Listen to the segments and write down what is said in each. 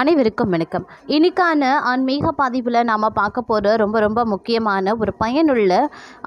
அனைவருக்கும் வணக்கம். இன்னைக்கான ஆன்மீக பதிவில் நாம் பார்க்க போகிற ரொம்ப ரொம்ப முக்கியமான ஒரு பயனுள்ள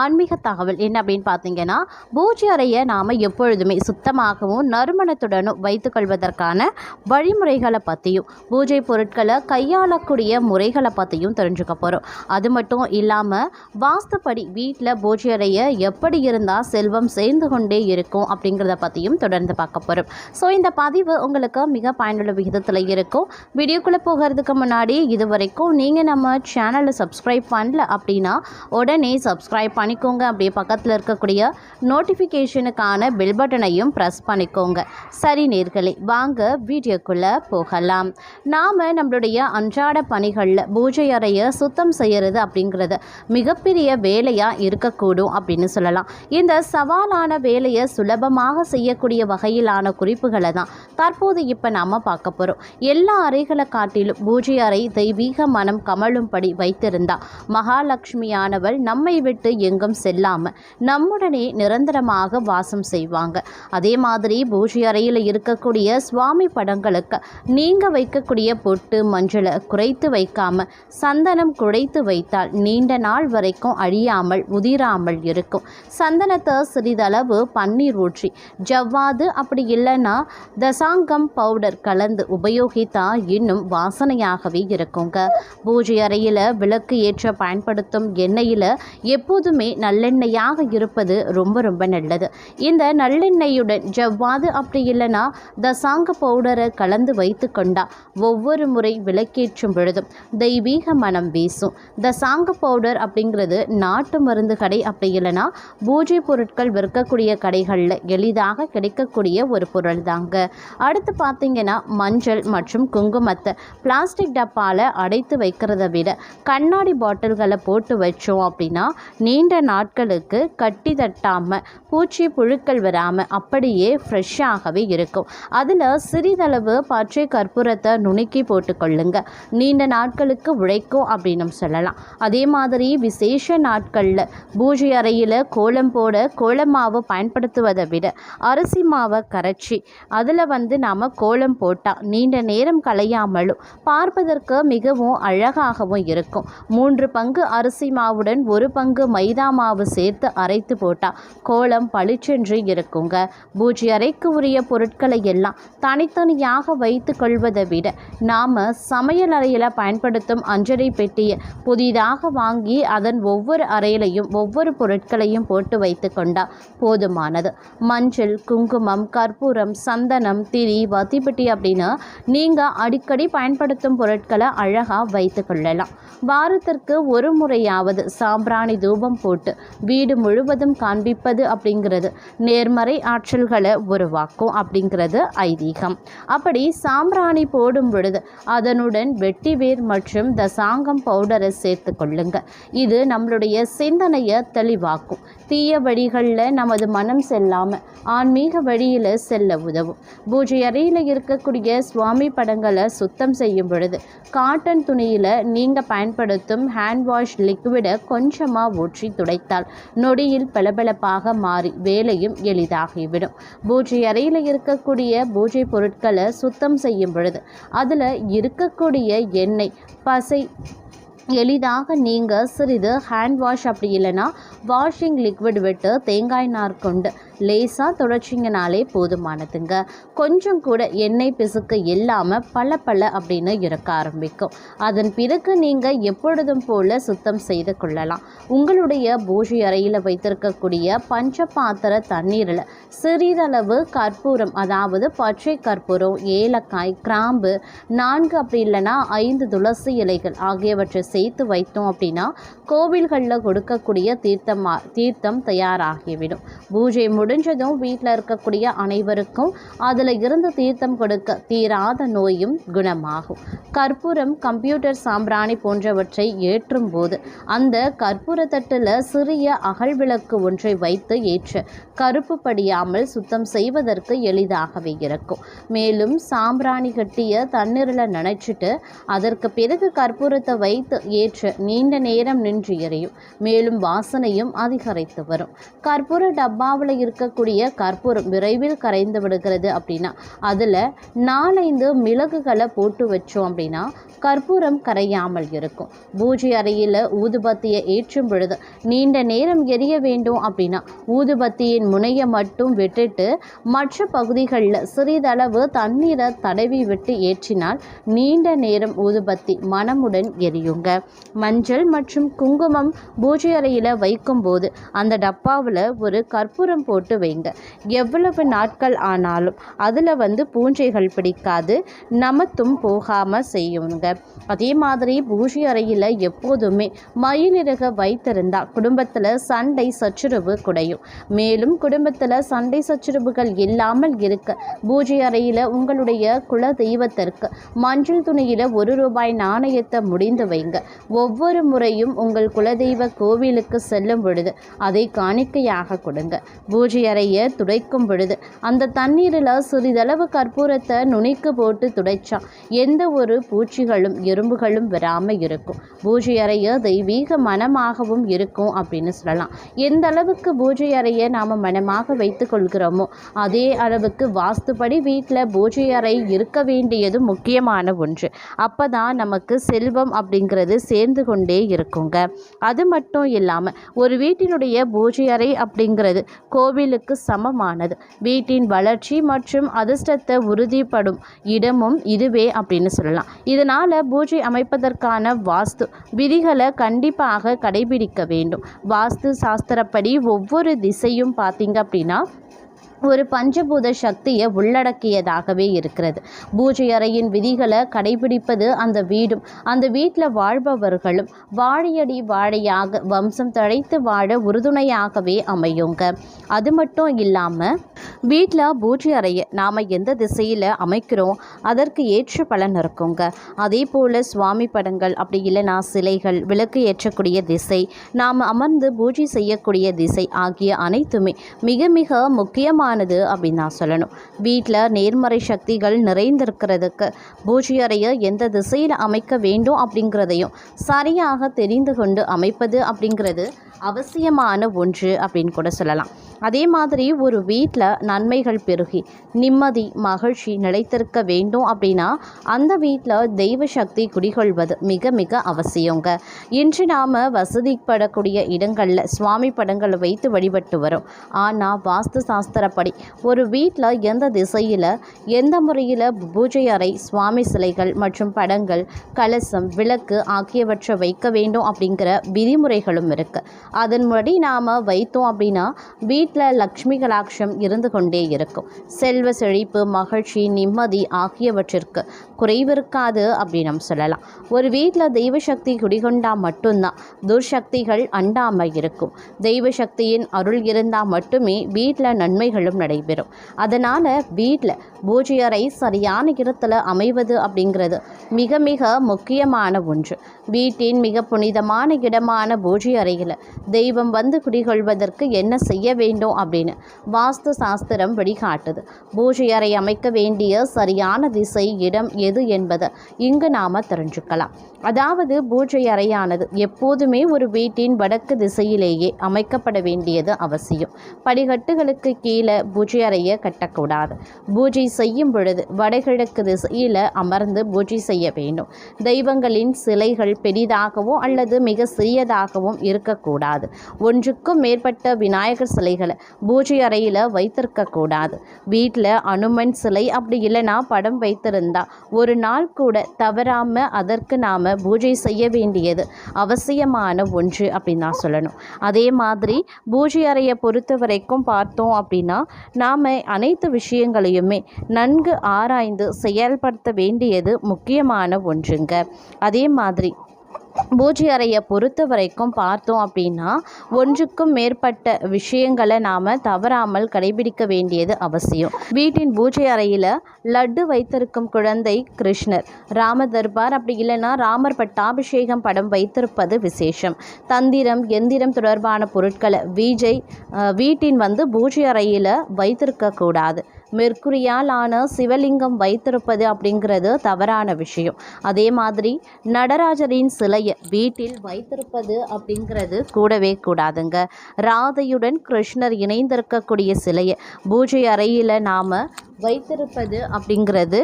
ஆன்மீக தகவல் என்ன அப்படின்னு பார்த்தீங்கன்னா பூஜை அறையை நாம் எப்பொழுதுமே சுத்தமாகவும் நறுமணத்துடனும் வைத்துக்கொள்வதற்கான வழிமுறைகளை பற்றியும் பூஜை பொருட்களை கையாளக்கூடிய முறைகளை பற்றியும் தெரிஞ்சுக்க போகிறோம் அது மட்டும் இல்லாமல் வாஸ்துப்படி வீட்டில் பூஜை அறையை எப்படி இருந்தால் செல்வம் சேர்ந்து கொண்டே இருக்கும் அப்படிங்கிறத பற்றியும் தொடர்ந்து பார்க்க போகிறோம் ஸோ இந்த பதிவு உங்களுக்கு மிக பயனுள்ள விகிதத்தில் இருக்கும். வீடியோக்குள்ளே போகிறதுக்கு முன்னாடி இது வரைக்கும் நீங்கள் நம்ம சேனலை சப்ஸ்கிரைப் பண்ணல அப்படின்னா உடனே சப்ஸ்கிரைப் பண்ணிக்கோங்க. அப்படியே பக்கத்தில் இருக்கக்கூடிய நோட்டிஃபிகேஷனுக்கான பெல் பட்டனையும் ப்ரெஸ் பண்ணிக்கோங்க. சரி நேர்களே வாங்க வீடியோக்குள்ளே போகலாம். நாம் நம்மளுடைய அன்றாட பணிகளில் பூஜை அறையை சுத்தம் செய்கிறது அப்படிங்கிறது மிகப்பெரிய வேலையாக இருக்கக்கூடும் அப்படின்னு சொல்லலாம். இந்த சவாலான வேலையை சுலபமாக செய்யக்கூடிய வகையிலான குறிப்புகளை தான் தற்போது இப்போ நாம் பார்க்க போகிறோம் எல்லாரும் அவைகளை காட்டிலும் பூஜை அறை தெய்வீக மனம் கமழும்படி வைத்திருந்தா. மகாலட்சுமியானவள் நம்மை விட்டு எங்கும் செல்லாமல் நம்முடனே நிரந்தரமாக வாசம் செய்வாங்க. அதே மாதிரி பூஜை அறையில் இருக்கக்கூடிய சுவாமி படங்களுக்கு நீங்கள் வைக்கக்கூடிய பொட்டு மஞ்சளை குறைத்து வைக்காம சந்தனம் குழைத்து வைத்தால் நீண்ட நாள் வரைக்கும் அழியாமல் உதிராமல் இருக்கும். சந்தனத்தை சிறிதளவு பன்னீர் ஊற்றி ஜவ்வாது அப்படி இல்லைன்னா தசாங்கம் பவுடர் கலந்து உபயோகித்தா இன்னும் வாசனையாகவே இருக்குங்க. பூஜை அறையில் விளக்கு ஏற்ற பயன்படுத்தும் எண்ணெயில் எப்போதுமே நல்லெண்ணெயாக இருப்பது ரொம்ப ரொம்ப நல்லது. இந்த நல்லெண்ணெயுடன் ஜவ்வாது அப்படி இல்லைன்னா தசாங்க பவுடரை கலந்து வைத்து கொண்டா ஒவ்வொரு முறை விளக்கேற்றும் பொழுதும் தெய்வீக மனம் வீசும். தசாங்க பவுடர் அப்படிங்கிறது நாட்டு மருந்து கடை அப்படி இல்லைன்னா பூஜை பொருட்கள் விற்கக்கூடிய கடைகளில் எளிதாக கிடைக்கக்கூடிய ஒரு பொருள் தாங்க அடுத்து பார்த்தீங்கன்னா மஞ்சள் மற்றும் குங்குமத்தை பிளாஸ்டிக் டப்பாவில் அடைத்து வைக்கிறத விட கண்ணாடி பாட்டில்களை போட்டு வச்சோம் அப்படின்னா நீண்ட நாட்களுக்கு கட்டி தட்டாமல் பூச்சி புழுக்கள் வராமல் அப்படியே ஃப்ரெஷ்ஷாகவே இருக்கும். அதில் சிறிதளவு பச்சை கற்பூரத்தை நுணுக்கி போட்டுக்கொள்ளுங்க நீண்ட நாட்களுக்கு உழைக்கும் அப்படின்னு சொல்லலாம். அதே மாதிரி விசேஷ நாட்களில் பூஜை அறையில் கோலம் போட கோலமாவை பயன்படுத்துவதை விட அரிசி மாவை கரைச்சி அதில் வந்து நாம் கோலம் போட்டால் நீண்ட நேரம் கலையாமலும் பார்ப்பதற்கு மிகவும் அழகாகவும் இருக்கும். மூன்று பங்கு அரிசி மாவுடன் ஒரு பங்கு மைதா மாவு சேர்த்து அரைத்து போட்டால் கோலம் பளிச்சென்று இருக்குங்க. பூஜை அறைக்கு உரிய பொருட்களை எல்லாம் தனித்தனியாக வைத்து கொள்வதை விட நாம் சமையல் அறையில் பயன்படுத்தும் அஞ்சரை பெட்டியை புதிதாக வாங்கி அதன் ஒவ்வொரு அறையிலையும் ஒவ்வொரு பொருட்களையும் போட்டு வைத்து கொண்டால் போதுமானது. மஞ்சள் குங்குமம் கற்பூரம் சந்தனம் திரி வத்திப்பட்டி அப்படின்னு நீங்கள் அடி அடிக்கடி பயன்படுத்தும் பொருட்களை அழகாக வைத்து கொள்ளலாம். வாரத்திற்கு ஒரு முறையாவது சாம்பிராணி தூபம் போட்டு வீடு முழுவதும் காண்பிப்பது அப்படிங்கிறது நேர்மறை ஆற்றல்களை உருவாக்கும் அப்படிங்கிறது ஐதீகம். அப்படி சாம்பிராணி போடும் பொழுது அதனுடன் வெட்டிவேர் மற்றும் தசாங்கம் பவுடரை சேர்த்து கொள்ளுங்க. இது நம்மளுடைய சிந்தனையை தெளிவாக்கும். தீய வழிகளில் நமது மனம் செல்லாமல் ஆன்மீக வழியில் செல்ல உதவும். பூஜை அறையில் இருக்கக்கூடிய சுவாமி படங்களை சுத்தம் செய்யும் பொழுது காட்டன் துணியில் நீங்கள் பயன்படுத்தும் ஹேண்ட் வாஷ் லிக்விடை கொஞ்சமாக ஊற்றி துடைத்தால் நொடியில் பளபளப்பாக மாறி வேலையும் எளிதாகிவிடும். பூஜை அறையில் இருக்கக்கூடிய பூஜை பொருட்களை சுத்தம் செய்யும் பொழுது அதில் இருக்கக்கூடிய எண்ணெய் பசை எளிதாக நீங்கள் சிறிது ஹேண்ட் வாஷ் அப்படி இல்லைன்னா வாஷிங் லிக்விட் விட்டு தேங்காய் நார் கொண்டு லேசாக துடைச்சிங்கனாலே போதுமானதுங்க. கொஞ்சம் கூட எண்ணெய் பிசுக்கு இல்லாமல் பல பல அப்படின்னு இருக்க ஆரம்பிக்கும். அதன் பிறகு நீங்கள் எப்பொழுதும் போல் சுத்தம் செய்து கொள்ளலாம். உங்களுடைய பூஜை அறையில் வைத்திருக்கக்கூடிய பஞ்ச பாத்திர தண்ணீரில் சிறிதளவு கற்பூரம் அதாவது பச்சை கற்பூரம் ஏலக்காய் கிராம்பு நான்கு அப்படி இல்லைன்னா ஐந்து துளசி இலைகள் ஆகியவற்றை சேர்த்து வைத்தோம் அப்படின்னா கோவில்களில் கொடுக்கக்கூடிய தீர்த்தமா தீர்த்தம் தயாராகிவிடும். பூஜை முடிஞ்சதும் வீட்டில் இருக்கக்கூடிய அனைவருக்கும் அதில் இருந்து தீர்த்தம் கொடுக்க தீராத நோயும் குணமாகும். கற்பூரம் கம்ப்யூட்டர் சாம்பிராணி போன்றவற்றை ஏற்றும் போது அந்த கற்பூர தட்டில் சிறிய அகல் விளக்கு ஒன்றை வைத்து ஏற்ற கருப்பு படியாமல் சுத்தம் செய்வதற்கு எளிதாகவே இருக்கும். மேலும் சாம்பிராணி கட்டிய தண்ணீரில் நனைச்சிட்டு அதற்கு பிறகு கற்பூரத்தை வைத்து ஏற்ற நீண்ட நேரம் நின்று எரியும். மேலும் வாசனையும் அதிகரித்து வரும். கற்பூர டப்பாவில் இருக்கக்கூடிய கற்பூரம் விரைவில் கரைந்து விடுகிறது அப்படின்னா அதில் நாலைந்து மிளகுகளை போட்டு வச்சோம் அப்படின்னா கற்பூரம் கரையாமல் இருக்கும். பூஜை அறையில் ஊதுபத்தியை ஏற்றும் பொழுது நீண்ட நேரம் எரிய வேண்டும் அப்படின்னா ஊதுபத்தியின் முனையை மட்டும் விட்டுட்டு மற்ற பகுதிகளில் சிறிதளவு தண்ணீரை தடவி விட்டு ஏற்றினால் நீண்ட நேரம் ஊதுபத்தி மனமுடன் எரியுங்க. மஞ்சள் மற்றும் குங்குமம் பூஜை அறையில் வைக்கும்போது அந்த டப்பாவில் ஒரு கற்பூரம் போட்டு வைங்க. எவ்வளவு நாட்கள் ஆனாலும் அதில் வந்து பூஞ்சைகள் பிடிக்காது நமத்தும் போகாமல் செய்யுங்க. அதே மாதிரி பூஜை அறையில் எப்போதுமே மயிலிறக வைத்திருந்தால் குடும்பத்தில் சண்டை சச்சுரவு குடையும். மேலும் குடும்பத்தில் சண்டை சச்சுரவுகள் இல்லாமல் இருக்க பூஜை அறையில் உங்களுடைய குல தெய்வத்திற்கு மஞ்சள் துணியில் ஒரு ரூபாய் நாணயத்தை முடிந்து வைங்க. ஒவ்வொரு முறையும் உங்கள் குலதெய்வ கோவிலுக்கு செல்லும் பொழுது அதை காணிக்கையாக கொடுங்க. பூஜை அறையை துடைக்கும் பொழுது அந்த தண்ணீரில் சிறிதளவு கற்பூரத்தை நுனிக்கு போட்டு துடைச்சா எந்த ஒரு பூச்சிகளும் எறும்புகளும் வராமல் இருக்கும். பூஜை அறையை தெய்வீக மனமாகவும் இருக்கும் அப்படின்னு சொல்லலாம். எந்த அளவுக்கு பூஜை அறையை நாம் மனமாக வைத்து கொள்கிறோமோ அதே அளவுக்கு வாஸ்துப்படி வீட்டில் பூஜை அறை இருக்க வேண்டியது முக்கியமான ஒன்று. அப்போ தான் நமக்கு செல்வம் அப்படிங்கிறது சேர்ந்து கொண்டே இருக்குங்க. அது மட்டும் இல்லாமல் ஒரு வீட்டினுடைய பூஜை அறை அப்படிங்கிறது கோவிலுக்கு சமமானது. வீட்டின் வளர்ச்சி மற்றும் அதிர்ஷ்டத்தை உறுதிப்படும் இடமும் இதுவே அப்படின்னு சொல்லலாம். இதனால் பூஜை அமைப்பதற்கான வாஸ்து விதிகளை கண்டிப்பாக கடைபிடிக்க வேண்டும். வாஸ்து சாஸ்திரப்படி ஒவ்வொரு திசையும் பார்த்தீங்க அப்படின்னா ஒரு பஞ்சபூத சக்தியை உள்ளடக்கியதாகவே இருக்கிறது. பூஜை அறையின் விதிகளை கடைபிடிப்பது அந்த வீடும். அந்த வீட்டில் வாழ்பவர்களும் வாழையடி வாழையாக வம்சம் தழைத்து வாழ உறுதுணையாகவே அமையுங்க. அது மட்டும் இல்லாமல் வீட்டில் பூஜை அறையை நாம் எந்த திசையில் அமைக்கிறோம் அதற்கு ஏற்ற பலன் இருக்குங்க. அதே போல் சுவாமி படங்கள் அப்படி இல்லைனா சிலைகள் விளக்கு ஏற்றக்கூடிய திசை நாம் அமர்ந்து பூஜை செய்யக்கூடிய திசை ஆகிய அனைத்துமே மிக மிக முக்கியமானது அப்படின்னு நான் சொல்லணும். வீட்டில் நேர்மறை சக்திகள் நிறைந்திருக்கிறதுக்கு பூஜை அறையை எந்த திசையில் அமைக்க வேண்டும் அப்படிங்கிறதையும் சரியாக தெரிந்து கொண்டு அமைப்பது அப்படிங்கிறது அவசியமான ஒன்று அப்படின்னு கூட சொல்லலாம். அதே மாதிரி ஒரு வீட்டில் நன்மைகள் பெருகி நிம்மதி மகிழ்ச்சி நிலைத்திருக்க வேண்டும் அப்படின்னா அந்த வீட்டில் தெய்வ சக்தி குடிகொள்வது மிக மிக அவசியங்க. இன்று நாம் வசதிப்படக்கூடிய இடங்களில் சுவாமி படங்களை வைத்து வழிபட்டு வரோம். ஆனால் வாஸ்து சாஸ்திரப்படி ஒரு வீட்டில் எந்த திசையில் எந்த முறையில் பூஜை அறை சுவாமி சிலைகள் மற்றும் படங்கள் கலசம் விளக்கு ஆகியவற்றை வைக்க வேண்டும் அப்படிங்கிற விதிமுறைகளும் இருக்குது அதன்படி நாம் வைத்தோம் அப்படின்னா வீட்டில் லக்ஷ்மி கலாட்சம் இருந்து கொண்டே இருக்கும். செல்வ செழிப்பு மகிழ்ச்சி நிம்மதி ஆகியவற்றிற்கு குறைவிருக்காது அப்படின்னு நம்ம சொல்லலாம். ஒரு வீட்டில் தெய்வ சக்தி குடிகொண்டால் மட்டும்தான். துர்சக்திகள் அண்டாமல் இருக்கும். தெய்வ சக்தியின் அருள் இருந்தால் மட்டுமே வீட்டில் நன்மைகளும் நடைபெறும். அதனால் வீட்டில் பூஜை அறை சரியான இடத்துல அமைவது அப்படிங்கிறது மிக மிக முக்கியமான ஒன்று. வீட்டின் மிக புனிதமான இடமான பூஜை அறையில் தெய்வம் வந்து குடிகொள்வதற்கு என்ன செய்ய வேண்டும் அப்படின்னு வாஸ்து சாஸ்திரம் வழிகாட்டுது. பூஜை அறை அமைக்க வேண்டிய சரியான திசை இடம் எது என்பதை இங்கு நாம் தெரிஞ்சுக்கலாம். அதாவது பூஜை அறையானது எப்போதுமே ஒரு வீட்டின் வடக்கு திசையிலேயே அமைக்கப்பட வேண்டியது அவசியம். படிக்கட்டுகளுக்கு கீழே பூஜை அறையை கட்டக்கூடாது. பூஜை செய்யும் பொழுது வடகிழக்கு திசையில் அமர்ந்து பூஜை செய்ய வேண்டும். தெய்வங்களின் சிலைகள் பெரிதாகவோ அல்லது மிக சிறியதாகவும் இருக்கக்கூடாது. ஒன்றுக்கும் மேற்பட்ட விநாயகர் சிலைகளை பூஜை அறையில் வைத்திருக்கக்கூடாது. வீட்டில் அனுமன் சிலை அப்படி இல்லைன்னா படம் வைத்திருந்தா ஒரு நாள் கூட தவறாமல் அதற்கு நாம் பூஜை செய்ய வேண்டியது அவசியமான ஒன்று அப்படின்னு தான் சொல்லணும். அதே மாதிரி பூஜை அறையை பொறுத்த வரைக்கும் பார்த்தோம் அப்படின்னா நாம் அனைத்து விஷயங்களையுமே நன்கு ஆராய்ந்து செயல்படுத்த வேண்டியது முக்கியமான ஒன்றுங்க. அதே மாதிரி பூஜை அறையை பொறுத்த வரைக்கும் பார்த்தோம் அப்படின்னா ஒன்றுக்கும் மேற்பட்ட விஷயங்களை நாம் தவறாமல் கடைபிடிக்க வேண்டியது அவசியம். வீட்டின் பூஜை அறையில் லட்டு வைத்திருக்கும் குழந்தை கிருஷ்ணர். ராம தர்பார் அப்படி இல்லைன்னா ராமர் பட்டாபிஷேகம் படம் வைத்திருப்பது விசேஷம். தந்திரம் எந்திரம் தொடர்பான பொருட்களை வீஜை வீட்டின் வந்து பூஜை அறையில் வைத்திருக்கக்கூடாது. மெர்க்குரியால் ஆன சிவலிங்கம் வைத்திருப்பது அப்படிங்கிறது தவறான விஷயம். அதே மாதிரி நடராஜரின் சிலையை வீட்டில் வைத்திருப்பது அப்படிங்கிறது கூடவே கூடாதுங்க. ராதையுடன் கிருஷ்ணர் இணைந்திருக்கக்கூடிய சிலையை பூஜை அறையில் நாம் வைத்திருப்பது அப்படிங்கிறது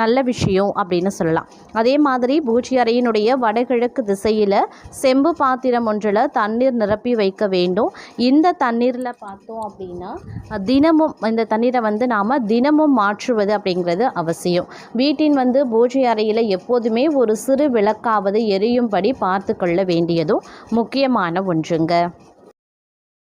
நல்ல விஷயம் அப்படின்னு சொல்லலாம். அதே மாதிரி பூஜை அறையினுடைய வடகிழக்கு திசையில் செம்பு பாத்திரம் ஒன்றில் தண்ணீர் நிரப்பி வைக்க வேண்டும். இந்த தண்ணீரில் பார்த்தோம் அப்படின்னா தினமும் இந்த தண்ணீரை வந்து நாம் தினமும் மாற்றுவது அப்படிங்கிறது அவசியம். வீட்டின் வந்து பூஜை அறையில் எப்போதுமே ஒரு சிறு விளக்காவது எரியும்படி பார்த்து கொள்ள வேண்டியதும் முக்கியமான ஒன்றுங்க.